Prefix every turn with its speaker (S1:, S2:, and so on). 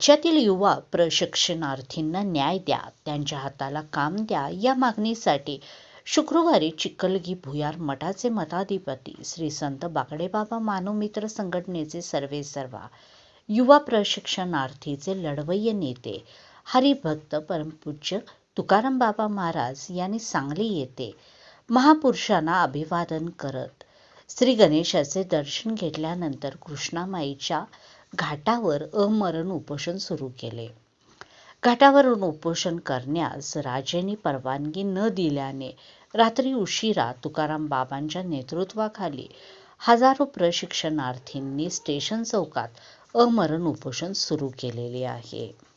S1: राज्यातील युवा प्रशिक्षणार्थींना न्याय द्या त्यांच्या हाताला काम द्या या मागणीसाठी शुक्रवारी चिखलगी भुयार मठाचे मठाधिपती श्री संत बागडेबाबा मानवमित्र संघटनेचे सर्वे सर्वा युवा प्रशिक्षणार्थीचे लढवय्य नेते हरिभक्त परमपूज्य तुकाराम बाबा महाराज यांनी सांगली येथे महापुरुषांना अभिवादन करत श्री गणेशाचे दर्शन घेतल्यानंतर कृष्णामाईच्या घाटावर अमरण उपोषण सुरू केले. घाटावरून उपोषण करण्यास राजेंनी परवानगी न दिल्याने रात्री उशिरा तुकाराम बाबांच्या नेतृत्वाखाली हजारो प्रशिक्षणार्थींनी स्टेशन चौकात अमरण उपोषण सुरू केलेले आहे.